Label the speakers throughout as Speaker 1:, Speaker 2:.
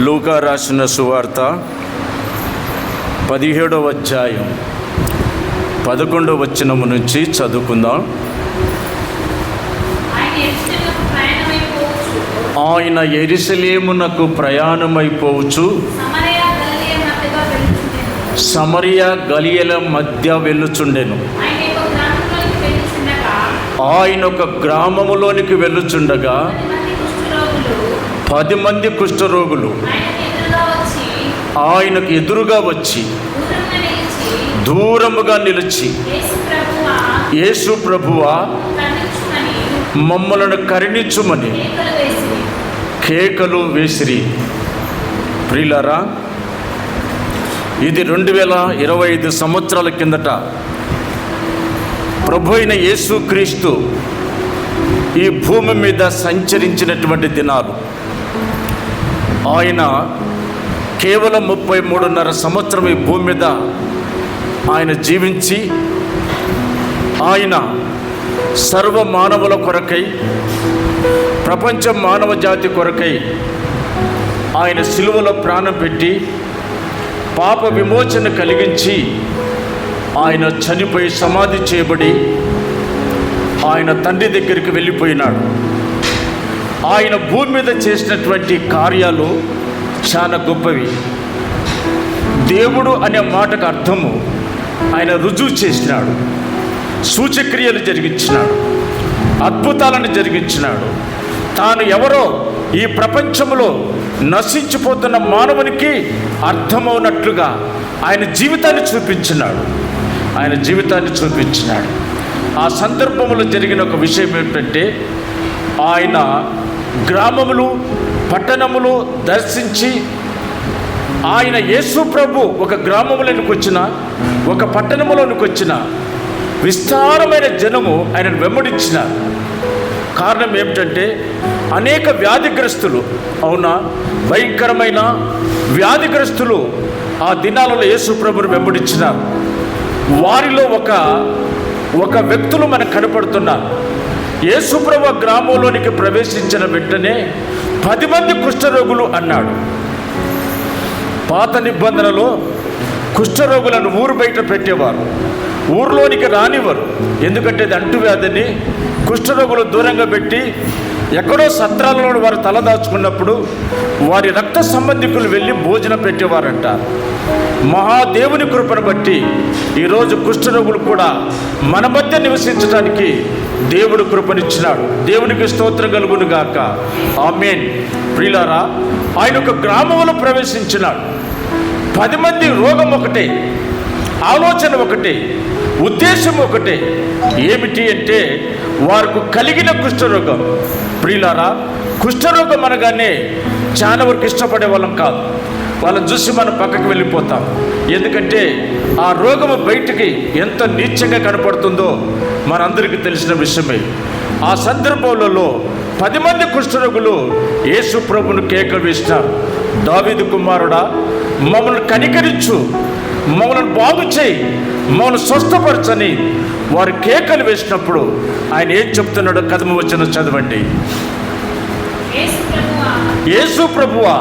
Speaker 1: లూకా రాసిన సువార్త పదిహేడవ అధ్యాయం పదకొండవ వచనము నుంచి చదువుకుందాం
Speaker 2: ఆయన ఎరుసలేమునకు ప్రయాణమైపోవచ్చు. సమరయ
Speaker 1: గలియల మధ్య వెళ్ళుచుండెను
Speaker 2: ఆయన ఒక
Speaker 1: గ్రామములోనికి వెళ్ళుచుండగా
Speaker 2: పది మంది కుష్ఠరోగులు ఆయనకు ఎదురుగా వచ్చి
Speaker 1: దూరముగా నిలిచి
Speaker 2: యేసు ప్రభువా
Speaker 1: మమ్మలను కరుణించుమని
Speaker 2: కేకలు వేసిరి.
Speaker 1: కేకలు వేసిరి ప్రియులారా ఇది రెండు వేల ఇరవై ఐదు సంవత్సరాల కిందట ప్రభు అయిన యేసుక్రీస్తు ఈ భూమి మీద సంచరించినటువంటి దినాలు ఆయన కేవలం ముప్పై మూడున్నర సంవత్సరం ఈ భూమి మీద ఆయన జీవించి ఆయన సర్వ మానవుల కొరకై ప్రపంచ మానవ జాతి కొరకై ఆయన సిలువలో ప్రాణం పెట్టి పాప విమోచన కలిగించి ఆయన చనిపోయి సమాధి చేయబడి ఆయన తండ్రి దగ్గరికి వెళ్ళిపోయినాడు. ఆయన భూమి మీద చేసినటువంటి కార్యాలు చాలా గొప్పవి. దేవుడు అనే మాటకు అర్థము ఆయన రుజువు చేసినాడు. సూచక్రియలు జరిగించినాడు. అద్భుతాలను జరిగించినాడు. తాను ఎవరో ఈ ప్రపంచంలో నశించిపోతున్న మానవునికి అర్థమవునట్లుగా ఆయన జీవితాన్ని చూపించినాడు. ఆయన జీవితాన్ని చూపించినాడు. ఆ సందర్భంలో జరిగిన ఒక విషయం ఏంటంటే ఆయన గ్రామములు పట్టణములు దర్శించి ఆయన యేసు ప్రభు ఒక గ్రామంలోనికి వచ్చిన ఒక పట్టణంలోనికి వచ్చిన విస్తారమైన జనము ఆయనను వెంబడించిన కారణం ఏమిటంటే అనేక వ్యాధిగ్రస్తులు అవునా? భయంకరమైన వ్యాధిగ్రస్తులు ఆ దినాలలో యేసు ప్రభుని వెంబడించినారు వారిలో ఒక ఒక వ్యక్తులు మనకు కనపడుతున్నారు. యేసుప్రభ గ్రామంలోనికి ప్రవేశించిన వెంటనే పది మంది కుష్ఠరోగులు అన్నాడు. పాత నిబంధనలో కుష్ఠరోగులను ఊరు బయట పెట్టేవారు. ఊర్లోనికి రానివ్వరు. ఎందుకంటే అది అంటువ్యాధిని కుష్ఠరోగులు దూరంగా పెట్టి ఎక్కడో సత్రాలలో వారు తలదాచుకున్నప్పుడు వారి రక్త సంబంధికులు వెళ్ళి భోజనం పెట్టేవారంట. మహాదేవుని కృపను బట్టి ఈరోజు కుష్ఠరోగులు కూడా మన మధ్య నివసించడానికి దేవుడు కృపనిచ్చినాడు. దేవునికి స్తోత్రం కలుగును గాక. ఆమెన్. ప్రియులారా ఆయన ఒక గ్రామంలో ప్రవేశించినాడు. పది మంది రోగం ఒకటే. ఆలోచన ఒకటే ఉద్దేశం ఒకటే. ఏమిటి అంటే వారికి కలిగిన కుష్ఠరోగం. ప్రియులారా కుష్ఠరోగం అనగానే చాలా వరకు ఇష్టపడే వాళ్ళం కాదు. వాళ్ళని చూసి మనం పక్కకు వెళ్ళిపోతాం. ఎందుకంటే ఆ రోగము బయటికి ఎంత నీచంగా కనపడుతుందో మనందరికీ తెలిసిన విషయమే. ఆ సందర్భంలో పది మంది కుష్ఠరోగులు యేసు ప్రభును కేకలు వేసిన దావీదు కుమారుడా మమ్మల్ని కనికరించు. మమ్మల్ని బాగు చేయి. మమ్మల్ని స్వస్థపరచని వారు కేకలు వేసినప్పుడు ఆయన ఏం చెప్తున్నాడో కథము వచ్చిన చదవండి.
Speaker 2: యేసు ప్రభువా.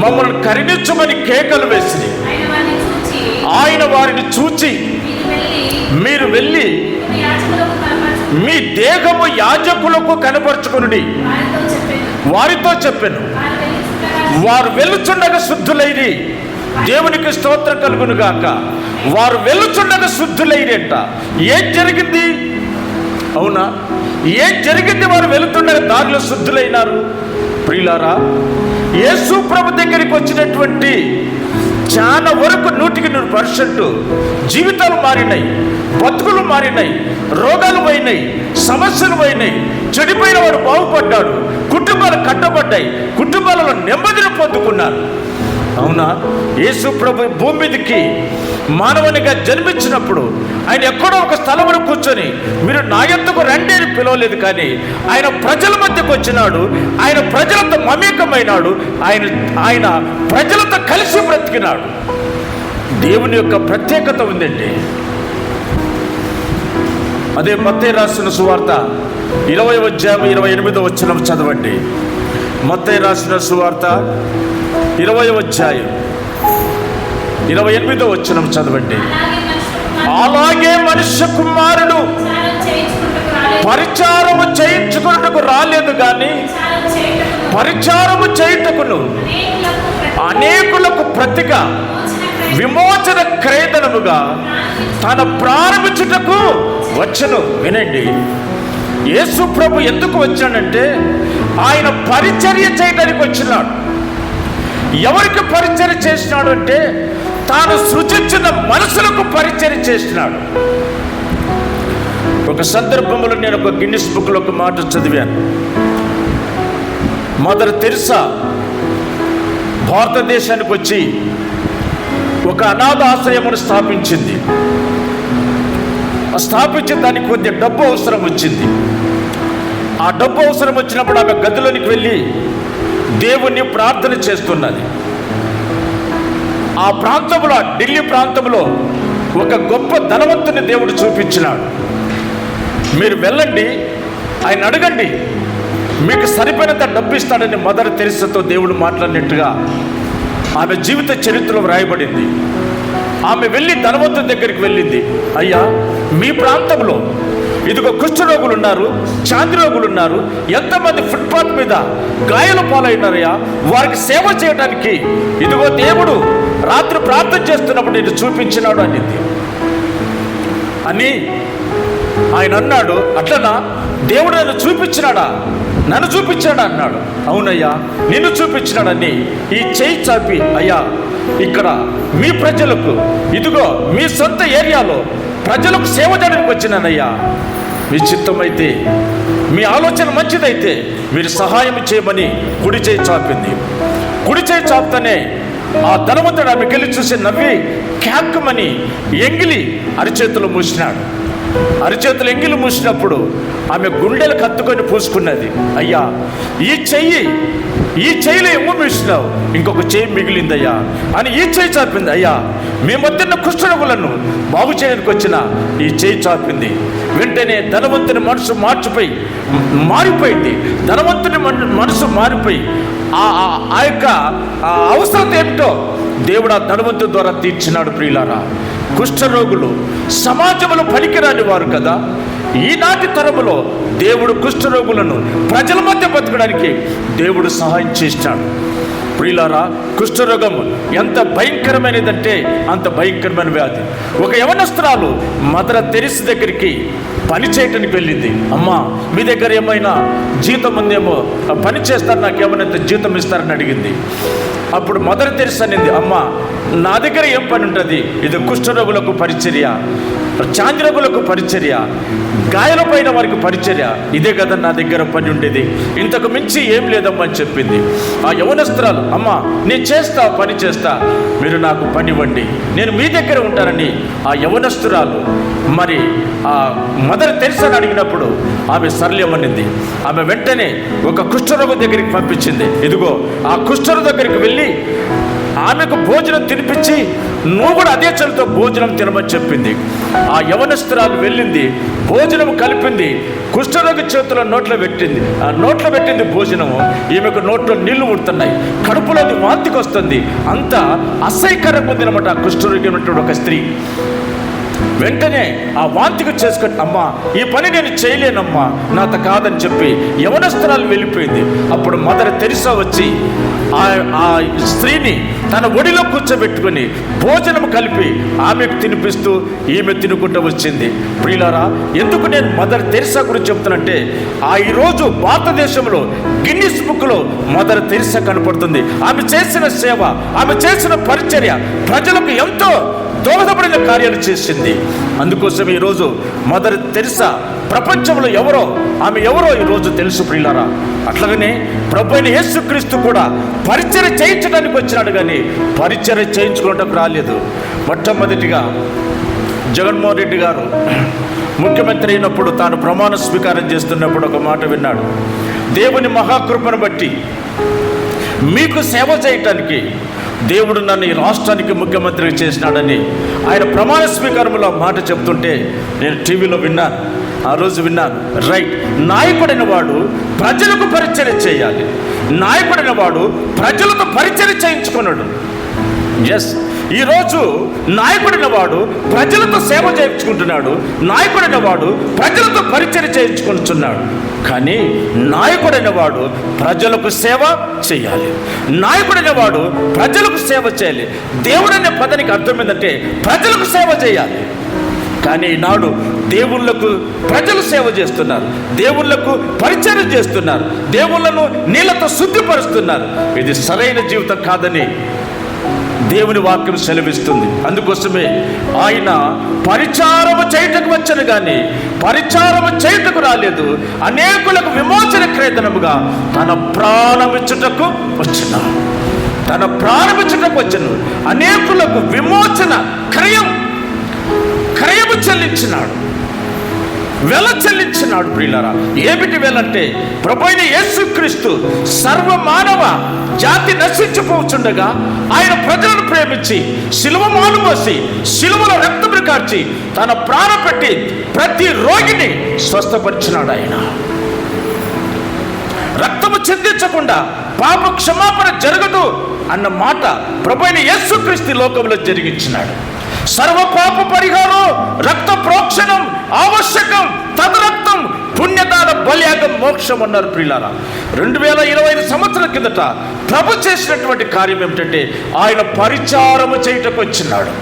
Speaker 2: మమ్మల్ని కరుణించుమని కేకలు.
Speaker 1: వేసి
Speaker 2: ఆయన వారిని చూచి. మీరు వెళ్ళి. మీ
Speaker 1: దేహము యాజకులకు కనపరుచుకునుడి.
Speaker 2: వారితో చెప్పాను. వారు
Speaker 1: వెళ్ళుచుండగా శుద్ధులైరి. దేవునికి స్తోత్రం కలుగును గాక వారు వెళ్ళుచుండగా శుద్ధులైనట్ట ఏం జరిగింది? అవునా? ఏం జరిగింది వారు వెళుతుండగా దారిలో శుద్ధులైనారు? ప్రియులారా యేసు ప్రభు దగ్గరికి వచ్చినటువంటి చాలా వరకు నూటికి నూరు పర్సెంట్ జీవితాలు మారినాయి బతుకులు మారినాయి రోగాలు పోయినాయి సమస్యలు పోయినాయి చెడిపోయిన వాడు బాగుపడ్డాడు కుటుంబాలు కట్టబడ్డాయి కుటుంబాలలో నెమ్మదిని పొందుకున్నారు. అవునా? యేసు ప్రభు భూమి మీదకి మానవునిగా జన్మించినప్పుడు ఆయన ఎక్కడో ఒక స్థలంలో కూర్చొని మీరు నా ఎత్తుకు రండి అని పిలవలేదు కానీ ఆయన ప్రజల మధ్యకు వచ్చినాడు. ఆయన ప్రజలతో మమేకమైనాడు. ఆయన ఆయన ప్రజలతో కలిసి బ్రతికినాడు. దేవుని యొక్క ప్రత్యేకత ఉందండి. అదే మత్తే రాసిన సువార్త ఇరవై అధ్యాయం ఇరవై ఎనిమిదో వచ్చిన చదవండి. మత్తయ్య రాసిన సువార్త ఇరవై అధ్యాయం. ఇరవై ఎనిమిదో వచ్చిన చదవండి.
Speaker 2: అలాగే మనుష్య కుమారుడు
Speaker 1: పరిచారము చేయించుకున్నకు రాలేదు కానీ పరిచారము చేయుటకును
Speaker 2: అనేకులకు
Speaker 1: ప్రతిగా
Speaker 2: విమోచన
Speaker 1: క్రేదనముగా తన ప్రారంభించుటకు వచ్చను. వినండి. యేసు ప్రభు ఎందుకు వచ్చాడంటే ఆయన పరిచర్య చేయడానికి వచ్చినాడు. ఎవరికి పరిచర్య చేసినాడు అంటే తాను సృజించిన మనసులకు పరిచర్య చేసినాడు. ఒక సందర్భంలో నేను ఒక గిన్నిస్ బుక్లో ఒక మాట చదివాను. మదర్ తెరిసా భారతదేశానికి వచ్చి ఒక అనాథ ఆశ్రయమును స్థాపించింది. స్థాపించిన దానికి కొద్ది డబ్బు అవసరం వచ్చింది. ఆ డబ్బు అవసరం వచ్చినప్పుడు ఆమె గదిలోనికి వెళ్ళి దేవుణ్ణి ప్రార్థన చేస్తున్నది. ఆ ప్రాంతంలో ఢిల్లీ ప్రాంతంలో ఒక గొప్ప ధనవంతుని దేవుడు చూపించినాడు. మీరు వెళ్ళండి ఆయన అడగండి మీకు సరిపోయినంత డబ్బు ఇస్తాడని మదర్ తెరిసతో దేవుడు మాట్లాడినట్టుగా ఆమె జీవిత చరిత్రలో వ్రాయబడింది. ఆమె వెళ్ళి ధనవంతుని దగ్గరికి వెళ్ళింది. అయ్యా మీ ప్రాంతంలో ఇదిగో కుష్ఠరోగులు ఉన్నారు చాంద్ర రోగులు ఉన్నారు ఎంతమంది ఫుట్పాత్ మీద గాయాల పాలైనారయ్యా వారికి సేవ చేయడానికి ఇదిగో దేవుడు రాత్రి ప్రార్థన చేస్తున్నప్పుడు నేను చూపించినాడు అనింది. అని ఆయన అన్నాడు అట్లనా? దేవుడు నన్ను చూపించినాడా? నన్ను చూపించాడా అన్నాడు. అవునయ్యా నిన్ను చూపించినాడని ఈ చేయి చాపి అయ్యా ఇక్కడ మీ ప్రజలకు ఇదిగో మీ సొంత ఏరియాలో ప్రజలకు సేవ చేయడానికి వచ్చినానయ్యా. మీ చిత్తమైతే మీ ఆలోచన మంచిదైతే మీరు సహాయం చేయమని కుడి చేయి చాపింది. కుడి చేయి చాపుతనే ఆ ధనవంతుడు ఆమె వెళ్ళి చూసి నవ్వి క్యాక్కుమని ఎంగిలి అరిచేతులు మూసినాడు. అరిచేతులు ఎంగిలి మూసినప్పుడు ఆమె గుండెలు కత్తుకొని పూసుకున్నది. అయ్యా ఈ చెయ్యి ఈ చెయ్యిలో ఎమ్ము మూసినావు. ఇంకొక చెయ్యి మిగిలిందయ్యా అని ఈ చెయ్యి చాపింది. అయ్యా మీ మధ్యన కుష్ఠరోగులను బాగు చేయడానికి వచ్చిన ఈ చెయ్యి చాపింది. వెంటనే ధనవంతుని మనసు మార్చిపోయి మారిపోయింది. ధనవంతుని మన- మనసు మారిపోయి ఆ ఆ- ఆ యొక్క అవసరం ఏమిటో దేవుడు ఆ ధనవంతుని ద్వారా తీర్చినాడు ప్రియులారా. కుష్ఠరోగులు సమాజంలో పనికిరాని వారు కదా. ఈనాటి తరములో దేవుడు కుష్ఠరోగులను ప్రజల మధ్య బతకడానికి దేవుడు సహాయం చేస్తాడు. ప్రియులారా కుష్ఠరోగం ఎంత భయంకరమైనదంటే అంత భయంకరమైన వ్యాధి. ఒక యవనస్త్రాలు మదర తెరిసి దగ్గరికి పని చేయటానికి వెళ్ళింది. అమ్మా మీ దగ్గర ఏమైనా జీతం ఉందేమో పని చేస్తారు? నాకు ఏమైనా జీతం ఇస్తారని అడిగింది. అప్పుడు మదర్ తెరిసి అనింది అమ్మా నా దగ్గర ఏం పని ఉంటుంది? ఇది కుష్ఠరోగులకు పరిచర్య చాంద్రోగులకు పరిచర్య గాయలపైన వారికి పరిచర్య. ఇదే కదా నా దగ్గర పని ఉండేది. ఇంతకు మించి ఏం లేదమ్మా అని చెప్పింది. ఆ యవనస్త్రాలు అమ్మా నేను చేస్తా పని చేస్తా. మీరు నాకు పని ఇవ్వండి. నేను మీ దగ్గర ఉంటానని ఆ యవనస్తురాలు మరి ఆ మదర్ తెరిసని అడిగినప్పుడు ఆమె సరళమనింది ఆమె వెంటనే ఒక కుష్ఠరోగు దగ్గరికి పంపించింది. ఇదిగో ఆ కుష్ఠరు దగ్గరికి వెళ్ళి ఆమెకు భోజనం తినిపించి నువ్వు కూడా అదే చలితో భోజనం తినమని చెప్పింది. ఆ యవనస్తురాలు వెళ్ళింది భోజనం కలిపింది కుష్ఠరోగి చేతిలో నోట్లో పెట్టింది. ఆ నోట్లో పెట్టింది భోజనము ఈమెకు నోట్లో నీళ్ళు ఉడుతున్నాయి కడుపులోది వాంతికి వస్తుంది. అంత అసహ్యకరంగా ఉంది అనమాట ఆ కుష్ఠరోగి ఉన్నటువంటి ఒక స్త్రీ. వెంటనే ఆ వాంతికి చేసుకొని అమ్మా ఈ పని నేను చేయలేనమ్మా నాత కాదని చెప్పి యవనస్తురాలు వెళ్ళిపోయింది. అప్పుడు మదర్ తెరిసా వచ్చి ఆ స్త్రీని తన ఒడిలో కూర్చోబెట్టుకొని భోజనం కలిపి ఆమెకు తినిపిస్తూ ఈమె తినుకుంటూ వచ్చింది. ప్రియులారా ఎందుకు నేను మదర్ తెరిసా గురించి చెప్తానంటే ఆ ఈరోజు భారతదేశంలో గిన్నిస్ బుక్లో మదర్ తెరిసా కనపడుతుంది. ఆమె చేసిన సేవ ఆమె చేసిన పరిచర్య ప్రజలకు ఎంతో దోహదపడిన కార్యాలు చేసింది. అందుకోసం ఈరోజు మదర్ తెరిసా ప్రపంచంలో ఎవరో ఆమె ఎవరో ఈరోజు తెలుసు ప్రియులారా. అట్లాగనే ప్రభు అయిన యేసుక్రీస్తు కూడా పరిచయం చేయించడానికి వచ్చినాడు కానీ పరిచయం చేయించుకోవడానికి రాలేదు. మొట్టమొదటిగా జగన్మోహన్ రెడ్డి గారు ముఖ్యమంత్రి అయినప్పుడు తాను ప్రమాణ స్వీకారం చేస్తున్నప్పుడు ఒక మాట విన్నాడు. దేవుని మహాకృపను బట్టి మీకు సేవ చేయటానికి దేవుడు నన్ను ఈ రాష్ట్రానికి ముఖ్యమంత్రిగా చేసినాడని ఆయన ప్రమాణ స్వీకారంలో మాట చెప్తుంటే నేను టీవీలో విన్నాను ఆ రోజు విన్నాను. రైట్ నాయకుడైన వాడు ప్రజలకు పరిచయం చేయాలి. నాయకుడైన వాడు ప్రజలతో పరిచయం చేయించుకున్నాడు. ఎస్ ఈరోజు నాయకుడైన వాడు ప్రజలతో సేవ చేయించుకుంటున్నాడు. నాయకుడైన వాడు ప్రజలతో పరిచయం చేయించుకుంటున్నాడు. కానీ నాయకుడైన వాడు ప్రజలకు సేవ చేయాలి. నాయకుడైన వాడు ప్రజలకు సేవ చేయాలి. దేవుడనే పదానికి అర్థం ఏంటంటే ప్రజలకు సేవ చేయాలి. కానీ ఈనాడు దేవుళ్ళకు ప్రజలు సేవ చేస్తున్నారు. దేవుళ్ళకు పరిచయం చేస్తున్నారు. దేవుళ్ళను నీళ్ళతో శుద్ధిపరుస్తున్నారు. ఇది సరైన జీవితం కాదని దేవుని వాక్యం సెలవిస్తుంది. అందుకోసమే ఆయన పరిచారము చేయటకు వచ్చను కానీ పరిచారము చేయటకు రాలేదు. అనేకులకు విమోచన క్రేతనముగా తన ప్రాణమిచ్చుటకు వచ్చిన. తన ప్రారంభించటకు వచ్చను. అనేకులకు విమోచన క్రయం క్రయము చెల్లించినాడు. వెల చెల్లించినాడు ప్రియులరా. ఏమిటి వెలంటే ప్రభైన యేసుక్రీస్తు సర్వ మానవ జాతి నశించిపోచుండగా ఆయన ప్రజలను ప్రేమించి శిలువ మానుమోసి శిలువలో రక్తమును కార్చి తన ప్రాణ పెట్టి ప్రతి రోగిని స్వస్థపరిచినాడు ఆయన. రక్తము చిందించకుండా పాప క్షమాపణ జరగదు అన్న మాట ప్రభైన యేసుక్రీస్తు లోకంలో జరిగించినాడు. సర్వ పాప పరిహారం రక్త ప్రోక్షణం ఆవశ్యకం తదరక్తం పుణ్యదాన బలియాగం మోక్షం అన్నారు ప్రియులారా. రెండు వేల ఇరవై ఐదు సంవత్సరాల కిందట ప్రభు చేసినటువంటి కార్యం ఏమిటంటే ఆయన పరిచారము చేయటకు వచ్చినాడు.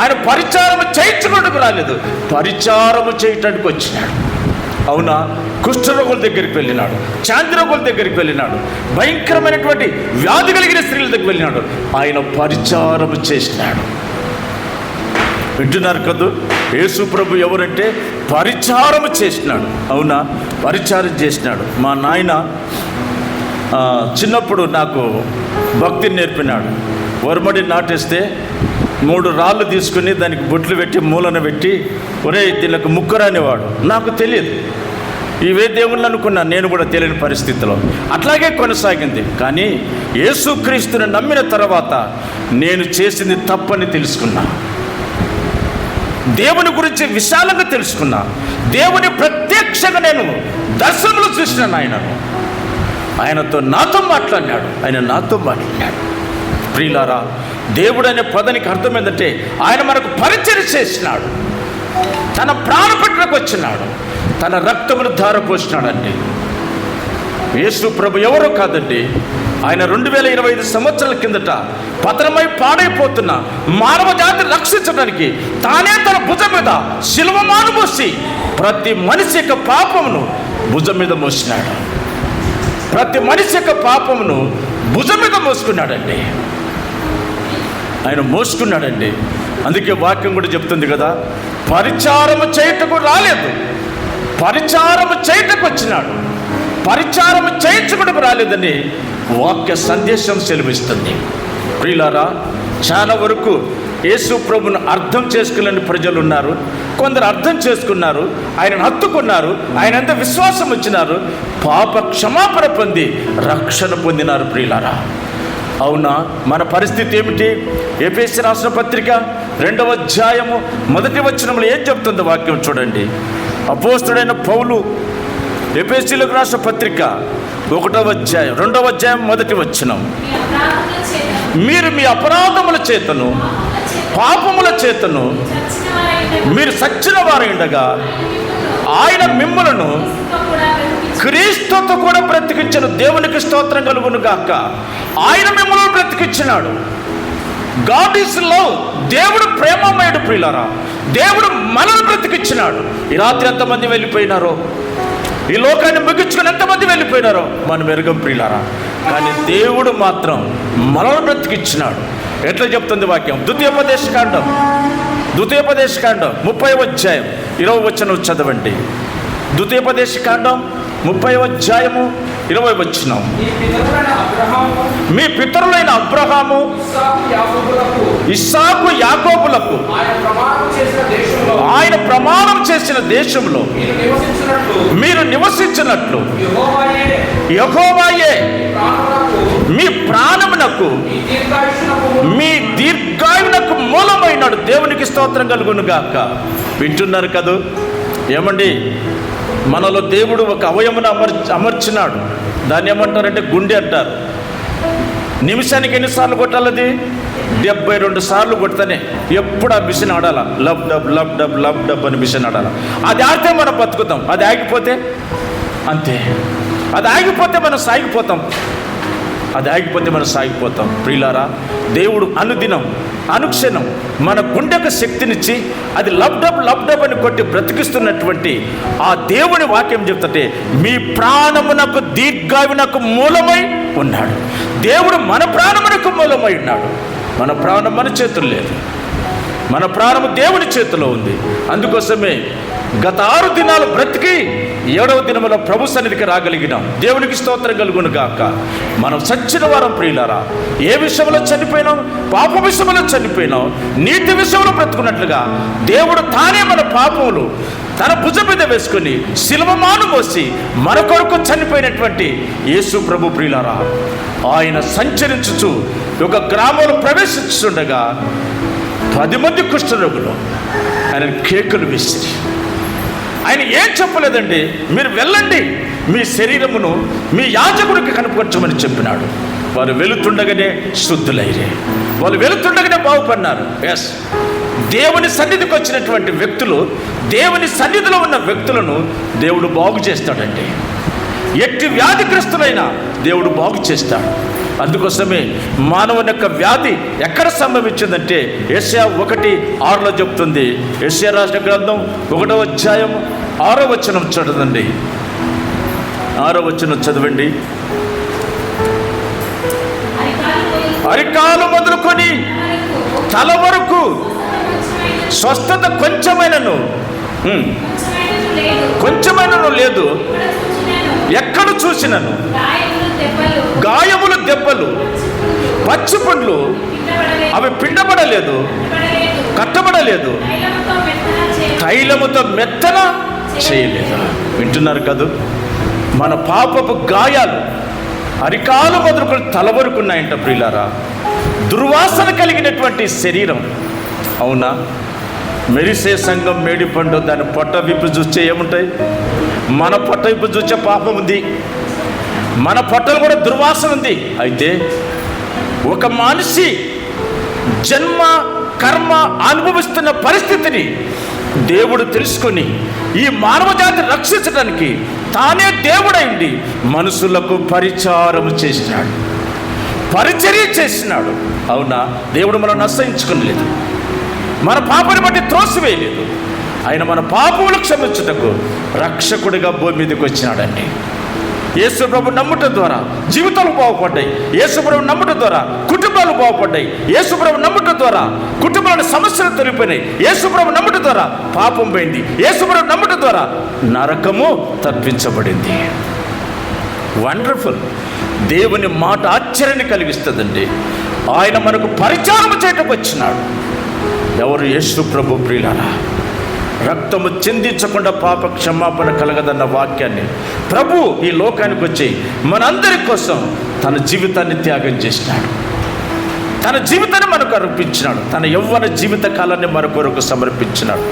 Speaker 1: ఆయన పరిచారము చేయించుకోవడానికి రాలేదు. పరిచారము చేయటానికి వచ్చినాడు. అవునా? కుష్ఠరోగుల దగ్గరికి వెళ్ళినాడు చాంద్రోగుల దగ్గరికి వెళ్ళినాడు భయంకరమైనటువంటి వ్యాధి కలిగిన స్త్రీల దగ్గరికి వెళ్ళినాడు. ఆయన పరిచారము చేసినాడు. వింటున్నారు కదూ? యేసు ప్రభు ఎవరంటే పరిచారము చేసినాడు. అవునా? పరిచారం చేసినాడు. మా నాయన చిన్నప్పుడు నాకు భక్తిని నేర్పినాడు. వరమడి నాటేస్తే మూడు రాళ్ళు తీసుకుని దానికి బొట్లు పెట్టి మూలన పెట్టి ఒరే దీనికి ముక్కరు నాకు తెలియదు. ఇవే దేవుళ్ళు అనుకున్నా నేను కూడా తెలియని పరిస్థితిలో. అట్లాగే కొనసాగింది. కానీ యేసుక్రీస్తుని నమ్మిన తర్వాత నేను చేసింది తప్పని తెలుసుకున్నా. దేవుని గురించి విశాలంగా తెలుసుకున్నా. దేవుని ప్రత్యక్షంగా నేను దర్శనములు చూసినాను ఆయనను ఆయనతో నాతో మాట్లాడినాడు. ఆయన నాతో మాట్లాడినాడు. ప్రియులారా దేవుడు అనే పదానికి అర్థం ఏంటంటే ఆయన మనకు పరిచయం చేసినాడు. తన ప్రాణపట్లకు వచ్చినాడు. తన రక్తమును ధారపోసినాడండి యేసు ప్రభు ఎవరో కాదండి. ఆయన రెండు వేల ఇరవై ఐదు సంవత్సరాల కిందట పతనమై పాడైపోతున్న మానవ జాతిని రక్షించడానికి తానే తన భుజం మీద శిలువ మానుమోసి ప్రతి మనిషి యొక్క పాపమును భుజం మీద మోసినాడు. ప్రతి మనిషి యొక్క పాపమును భుజం మీద మోసుకున్నాడండి. ఆయన మోసుకున్నాడండి. అందుకే వాక్యం కూడా చెప్తుంది కదా పరిచారము చేయటకు రాలేదు. పరిచారము చేయటకు వచ్చినాడు. పరిచారము చేయించుకుటకు రాలేదని వాక్య సందేశం సెలవిస్తుంది. ప్రియులారా చాలా వరకు యేసు ప్రభును అర్థం చేసుకోలేని ప్రజలు ఉన్నారు. కొందరు అర్థం చేసుకున్నారు ఆయనను హత్తుకున్నారు ఆయన ఎంత విశ్వాసం వచ్చినారు. పాప క్షమాపణ పొంది రక్షణ పొందినారు ప్రియులారా. అవునా? మన పరిస్థితి ఏమిటి? ఏపీఎస్సీ రాసిన పత్రిక రెండవ అధ్యాయము మొదటి వచనంలో ఏం చెప్తుంది వాక్యం చూడండి. అపోస్తుడైన పౌలు ఎపిఎస్సీలకు రాసిన పత్రిక ఒకటవ అధ్యాయం రెండవ అధ్యాయం మొదటి వచనం. మీరు మీ అపరాధముల చేతను పాపముల చేతను మీరు సచ్చిన వారైండగా ఆయన మిమ్మలను
Speaker 2: క్రీస్తుతో కూడా బ్రతికించి
Speaker 1: బ్రతికించిన. దేవునికి స్తోత్రం కలుగును గాక. ఆయన మిమ్మల్ని బ్రతికించినాడు. గాడ్ ఈస్ లవ్ దేవుడు ప్రేమమయుడు ప్రియులరా. దేవుడు మనల్ని బ్రతికించినాడు. ఈ రాత్రి ఎంతమంది వెళ్ళిపోయినారో? ఈ లోకాన్ని ముగించుకుని ఎంతమంది వెళ్ళిపోయినారో? మన మెరుగం ప్రియులరా. కానీ దేవుడు మాత్రం మనల్ని బ్రతికించినాడు. ఎట్లా చెప్తుంది వాక్యం? ద్వితీయోపదేశ కాండం. ద్వితీయోపదేశ కాండం ముప్పై అధ్యాయం. ఇరవై వచ్చిన చదవండి. ద్వితీయోపదేశ కాండం ముప్పై అధ్యాయము ఇరవై వచ్చిన. మీ పితరులైన అబ్రహాము
Speaker 3: ఇస్సాకు యాకోబులకు ఆయన ప్రమాణం చేసిన దేశంలో మీరు నివసించినట్లు యహోవాయే
Speaker 1: మీ ప్రాణమునకు మీ దీర్ఘాయునకు మూలమైనాడు దేవునికి స్తోత్రం కలుగునుగాక. వింటున్నారు కదూ? ఏమండి? మనలో దేవుడు ఒక అవయమును అమర్ అమర్చినాడు. దాన్ని ఏమంటారంటే గుండె అంటారు. నిమిషానికి ఎన్నిసార్లు కొట్టాలది డెబ్బై రెండు సార్లు కొడితేనే ఎప్పుడు ఆ machine ఆడాల? Lub dub lub dub lub dub అని మిషన్ ఆడాల? అది ఆడితే మనం బతుకుతాం. అది ఆగిపోతే? అంతే. అది ఆగిపోతే మనం సాగిపోతాం. అది ఆగిపోతే మనం సాగిపోతాం. ప్రియులారా దేవుడు అనుదినం అనుక్షణం మన గుండెకు శక్తినిచ్చి అది లబ్డబ్ లబ్డబ్ అని కొట్టి బ్రతికిస్తున్నటువంటి ఆ దేవుని వాక్యం చెప్తుంటే మీ ప్రాణమునకు దీర్ఘావినకు మూలమై ఉన్నాడు. దేవుడు మన ప్రాణమునకు మూలమై ఉన్నాడు. మన ప్రాణం మన చేతులు లేదు. మన ప్రాణము దేవుని చేతిలో ఉంది. అందుకోసమే గత ఆరు దినాలు బ్రతికి ఏడవ దినముల ప్రభు సన్నిధికి రాగలిగినాం. దేవునికి స్తోత్రం కలుగును గాక. మనం సచ్చిన వారం ప్రియులారా ఏ విషయంలో చనిపోయినాం పాప విషయంలో చనిపోయినాం నీతి విషయంలో బ్రతుకున్నట్లుగా దేవుడు తానే మన పాపములు తన భుజ మీద వేసుకొని శిల్వమాను మోసి మన కొరకు చనిపోయినటువంటి యేసు ప్రభు ప్రియులారా ఆయన సంచరించుచు ఒక గ్రామంలో ప్రవేశిస్తుండగా పది మంది కుష్ఠరోగులు ఆయన కేకులు విసిరి. ఆయన ఏం చెప్పలేదండి? మీరు వెళ్ళండి. మీ శరీరమును మీ యాజకుడికి కనుపరచమని చెప్పినాడు. వారు వెళుతుండగానే శుద్ధులైరే. వాళ్ళు వెళుతుండగానే బాగుపడినారు. ఎస్ దేవుని సన్నిధికి వచ్చినటువంటి వ్యక్తులు దేవుని సన్నిధిలో ఉన్న వ్యక్తులను దేవుడు బాగు చేస్తాడండి. ఎట్టి వ్యాధిగ్రస్తులైనా దేవుడు బాగు చేస్తాడు. అందుకోసమే మానవుని యొక్క వ్యాధి ఎక్కడ సంభవించిందంటే ఏషియా ఒకటి ఆరులో చెప్తుంది. ఏషియా రాసిన గ్రంథం ఒకటో అధ్యాయం ఆరో వచనం చదవండి. ఆరో వచనం చదవండి.
Speaker 2: అరికాలు
Speaker 1: మొదలుకొని తల వరకు స్వస్థత కొంచెమైనను
Speaker 2: కొంచెమైనను లేదు. చూసినాను గాయములు దెబ్బలు
Speaker 1: పచ్చి పండ్లు. అవి పిండబడలేదు.
Speaker 2: కట్టబడలేదు. తైలముతో మెత్తన
Speaker 1: చేయలేదు. వింటున్నారు కదూ? మన పాపపు గాయాలు అరికాలు మొదలుకొని తల వరకు ఉన్నాయంట ప్రియులారా. దుర్వాసన కలిగినటువంటి శరీరం. అవునా? మెరిసే సంఘం మేడిపండు దాని పొట్ట విప్పు చూస్తే ఏముంటాయి? మన పొట్ట ఇప్పుడు చూసే పాపం ఉంది. మన పొట్టలు కూడా దుర్వాసన ఉంది. అయితే ఒక మనిషి జన్మ కర్మ అనుభవిస్తున్న పరిస్థితిని దేవుడు తెలుసుకొని ఈ మానవ జాతి రక్షించడానికి తానే దేవుడైంది మనుషులకు పరిచారము చేసినాడు. పరిచర్య చేసినాడు. అవునా? దేవుడు మనం అసహించుకునలేదు. మన పాపని బట్టి త్రోసివేయలేదు. ఆయన మన పాపములు క్షమించుటకు రక్షకుడిగా భూమి మీదకి వచ్చినాడండి. యేసుప్రభు ప్రభు ద్వారా జీవితాలు బాగుపడ్డాయి. యేసుప్రభు ప్రభు ద్వారా కుటుంబాలు బాగుపడ్డాయి. యేసుప్రభు ప్రభు ద్వారా కుటుంబాల సమస్యలు తొలిపోయినాయి యేసుప్రభు ప్రభు ద్వారా పాపం పోయింది. యేసుప్రభు ప్రభు ద్వారా నరకము తప్పించబడింది. వండర్ఫుల్. దేవుని మాట ఆశ్చర్యాన్ని కలిగిస్తుందండి. ఆయన మనకు పరిచారం చేయటకు వచ్చినాడు. ఎవరు యేసు ప్రభు ప్రియులారా? రక్తము చిందించకుండా పాప క్షమాపణ కలగదన్న వాక్యాన్ని ప్రభు ఈ లోకానికి వచ్చి మనందరి కోసం తన జీవితాన్ని త్యాగం చేసినాడు. తన జీవితాన్ని మనకు అర్పించినాడు. తన యవ్వన జీవిత కాలాన్ని మన కొరకు సమర్పించినాడు.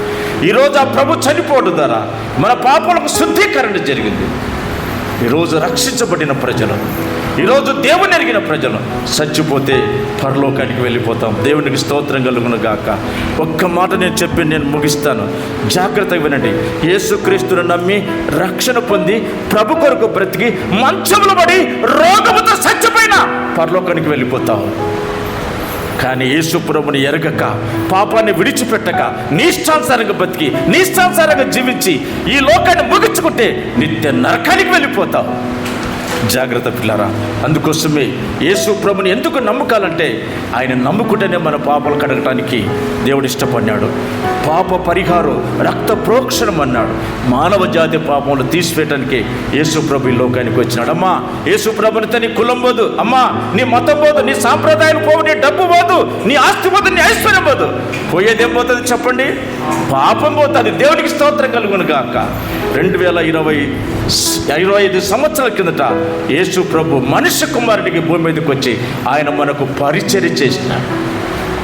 Speaker 1: ఈరోజు ఆ ప్రభు చనిపోవడం ద్వారా మన పాపాలకు శుద్ధీకరణ జరిగింది. ఈరోజు రక్షించబడిన ప్రజలు. ఈరోజు దేవుని ఎరిగిన ప్రజలు చచ్చిపోతే పరలోకానికి వెళ్ళిపోతాం. దేవునికి స్తోత్రం కలుగును గాక. ఒక్క మాట నేను చెప్పి నేను ముగిస్తాను. జాగ్రత్తగా వినండి. యేసుక్రీస్తును నమ్మి రక్షణ పొంది ప్రభు కొరకు బ్రతికి మంచములు పడి రోగముతో చచ్చిపోయినా పరలోకానికి వెళ్ళిపోతావు. కానీ యేసుప్రభుని ఎరగక పాపాన్ని విడిచిపెట్టక నీష్టానుసారంగా బతికి నీష్టానుసారంగా జీవించి ఈ లోకాన్ని ముగించుకుంటే నిత్య నరకానికి వెళ్ళిపోతావు. జాగ్రత్త పిల్లరా. అందుకోసమే యేసు ప్రభుని ఎందుకు నమ్ముకాలంటే ఆయన నమ్ముకుంటేనే మన పాపాలు కడగటానికి దేవుడు ఇష్టపడినాడు పాప పరిహారం రక్త ప్రోక్షణం అన్నాడు. మానవ జాతి పాపములు తీసివేయటానికి యేసు ప్రభు ఈ లోకానికి వచ్చినాడు. అమ్మా యేసు ప్రభుని నీ కులం పోదు అమ్మా నీ మతం పోదు నీ సాంప్రదాయాలు పోవు నీ డబ్బు పోదు నీ ఆస్తి పోదు నీ ఐశ్వర్యం పోదు పోయేదేం పోతుంది చెప్పండి? పాపం పోతుంది. దేవునికి స్తోత్రం కలుగును గాక. రెండు వేల ఇరవై ఇరవై ఐదు సంవత్సరాల కిందట యేసు ప్రభు మనుష్య కుమారుడికి భూమి మీదకి వచ్చి ఆయన మనకు పరిచర్య చేసినాడు.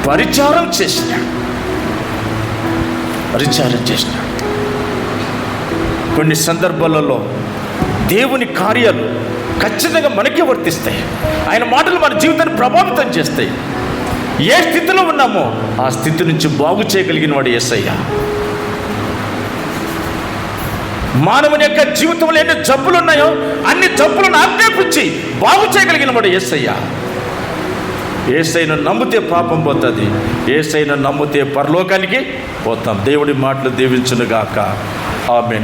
Speaker 1: పరిచారం చేసినాడు. పరిచారం చేసినాడు. కొన్ని సందర్భాలలో దేవుని కార్యాలు ఖచ్చితంగా మనకే వర్తిస్తాయి. ఆయన మాటలు మన జీవితాన్ని ప్రభావితం చేస్తాయి. ఏ స్థితిలో ఉన్నామో ఆ స్థితి నుంచి బాగు చేయగలిగిన వాడు ఎస్ఐ మానవుని యొక్క జీవితంలో ఎన్ని జబ్బులు ఉన్నాయో అన్ని జబ్బులను ఆజ్ఞాపించి బాగు చేయగలిగిన వాడు ఎస్ఐ ఏసైను నమ్మితే పాపం పోతుంది. ఏసైను నమ్మితే పరలోకానికి పోతాం. దేవుడి మాటలు దీవించునుగాక. ఆమె